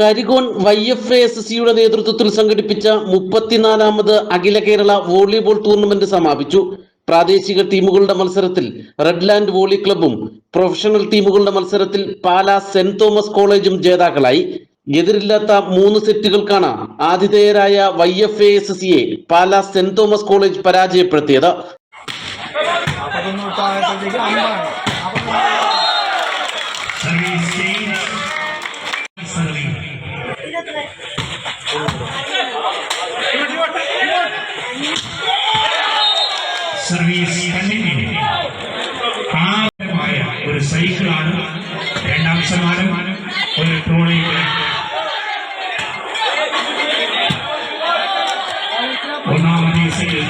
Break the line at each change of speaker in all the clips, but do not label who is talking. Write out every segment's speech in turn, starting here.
കരികോൺ Y F A S സിയുടെ നേതൃത്വത്തിൽ സംഘടിപ്പിച്ച മുപ്പത്തിനാലാമത് അഖില കേരള വോളിബോൾ ടൂർണമെന്റ് സമാപിച്ചു. പ്രാദേശിക ടീമുകളുടെ മത്സരത്തിൽ റെഡ്ലാൻഡ് വോളി ക്ലബും പ്രൊഫഷണൽ ടീമുകളുടെ മത്സരത്തിൽ പാലാ സെന്റ് തോമസ് കോളേജും ജേതാക്കളായി. എതിരില്ലാത്ത മൂന്ന് സെറ്റുകൾക്കാണ് ആതിഥേയരായ വൈ എഫ് എ എസ് സിയെ പാലാ സെന്റ് തോമസ് കോളേജ് പരാജയപ്പെടുത്തിയത്.
സർവീസ് കണ്ടിന്യൂ ആദ്യമായ ഒരു സൈക്കിളാണ് രണ്ടാം സമ്മാനം ഒരു ട്രോളി ഒന്നാമത് സൈക്കിൾ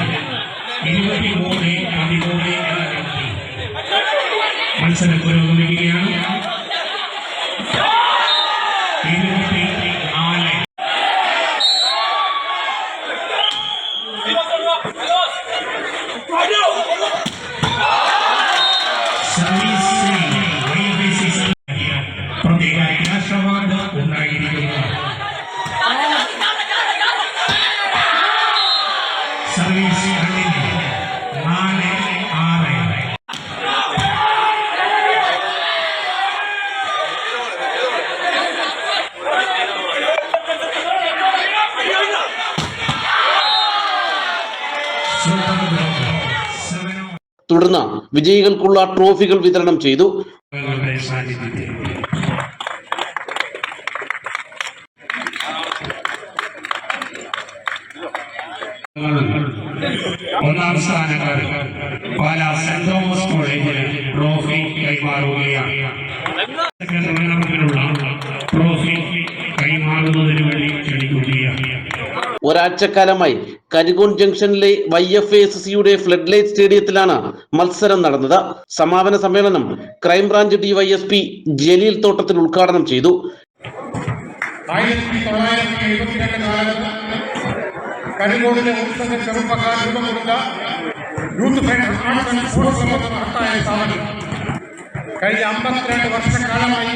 ഇരുപത്തിമൂന്ന് പതിമൂന്ന് എന്ന കണക്കിൽ മത്സരം പുരോഗമിക്കുകയാണ് നാല് ആറ്.
തുടർന്ന് വിജയികൾക്കുള്ള ട്രോഫികൾ വിതരണം ചെയ്തു.
സാന്നിധ്യത്തിൽ. ഒന്നാം സ്ഥാനക്കാർ പാലാ സെന്റ് തോമസ് കോളേജിന് ട്രോഫി കൈമാറുകയാണ്. ടൂർണമെന്റിനുള്ള ട്രോഫി കൈമാറുന്നതിന് വേണ്ടി ക്ഷണിക്കുകയാണ്.
ഒരാഴ്ചക്കാലമായി കരികോൺ ജംഗ്ഷനിലെ വൈ എഫ് എസ് സിയുടെ ഫ്ലഡ് ലൈറ്റ് സ്റ്റേഡിയത്തിലാണ് മത്സരം നടന്നത്. സമാപന സമ്മേളനം ക്രൈംബ്രാഞ്ച് ഡിവൈഎസ്പി ജലീൽ തോട്ടത്തിൽ ഉദ്ഘാടനം ചെയ്തു.
ആയിരത്തി തൊള്ളായിരത്തി എഴുപത്തിരണ്ട് കാലത്ത് കരിങ്കോടിലെ ഉത്സവ ചെറുപ്പക്കാർ രൂപം കൊടുത്ത youth finance arts and sports club എന്ന കഴിഞ്ഞ അമ്പത്തിരണ്ട് വർഷക്കാലമായി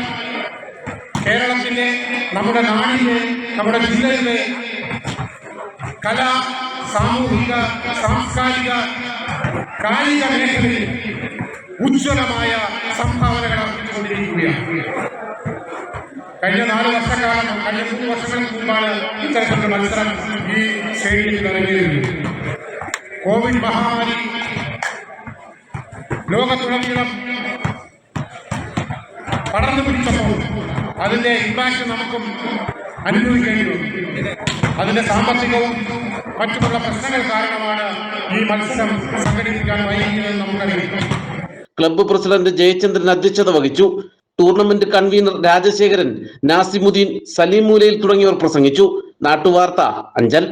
കേരളത്തിലെ നമ്മുടെ നാടിലെ നമ്മുടെ ജില്ലയിലെ കലാ സാമൂഹിക സാംസ്കാരിക കായിക മേഖലയിൽ ഉജ്ജ്വലമായ സംഭാവനകൾ അർപ്പിച്ചുകൊണ്ടിരിക്കുകയാണ്. കഴിഞ്ഞ നാല് വർഷക്കാലം കഴിഞ്ഞ മൂന്ന് വർഷങ്ങൾക്ക് മുമ്പാണ് ഇത്തരത്തിലുള്ള മത്സരം ഈ സ്റ്റേഡിയത്തിൽ ഇറങ്ങിയിരുന്നത് കോവിഡ് മഹാമാരി ലോകത്തുടനീളം പടർന്നു പിടിച്ചപ്പോൾ അതിന്റെ ഇമ്പാക്ട് നമുക്കും അനുഭവിക്കേണ്ടി വന്നു. അതിന്റെ സാമ്പത്തികവും മറ്റുമുള്ള പ്രശ്നങ്ങൾ കാരണമാണ് ഈ മത്സരം സംഘടിപ്പിക്കാൻ വൈകിയതെന്ന് നമുക്കറിയാം.
ക്ലബ്ബ് പ്രസിഡന്റ് ജയചന്ദ്രൻ അധ്യക്ഷത വഹിച്ചു. ടൂർണമെന്റ് കൺവീനർ രാജശേഖരൻ നാസിമുദ്ദീൻ സലീം മൂലയിൽ തുടങ്ങിയവർ പ്രസംഗിച്ചു. നാട്ടുവാർത്ത അഞ്ചൽ.